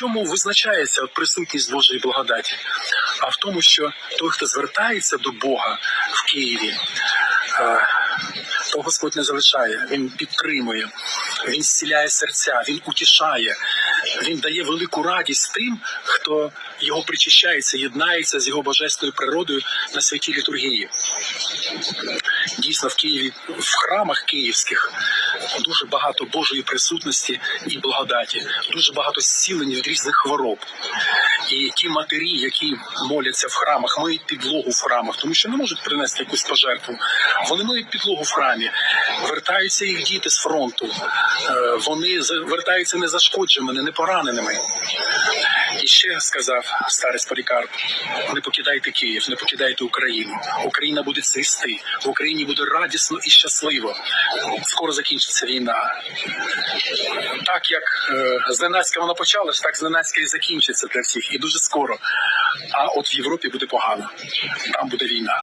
чому визначається присутність Божої благодаті? А в тому, що той, хто звертається до Бога в Києві, е, то Господь не залишає, він підтримує, він зціляє серця, він утішає, він дає велику радість тим, хто його причащається, єднається з його божественною природою на святій літургії. Дійсно, в Києві, в храмах київських дуже багато Божої присутності і благодаті, дуже багато зцілень від різних хвороб. І ті матері, які моляться в храмах, миють підлогу в храмах, тому що не можуть принести якусь пожертву. Вони миють підлогу в храмі, вертаються їх діти з фронту. Е, Вони вертаються незашкодженими, не пораненими. І ще сказав старець Полікарп: не покидайте Київ, не покидайте Україну. Україна буде цвісти, в Україні буде радісно і щасливо. Скоро закінчиться війна. Так як е, зненацька вона почалась, так зненацька і закінчиться для всіх, і дуже скоро. А от в Європі буде погано. Там буде війна.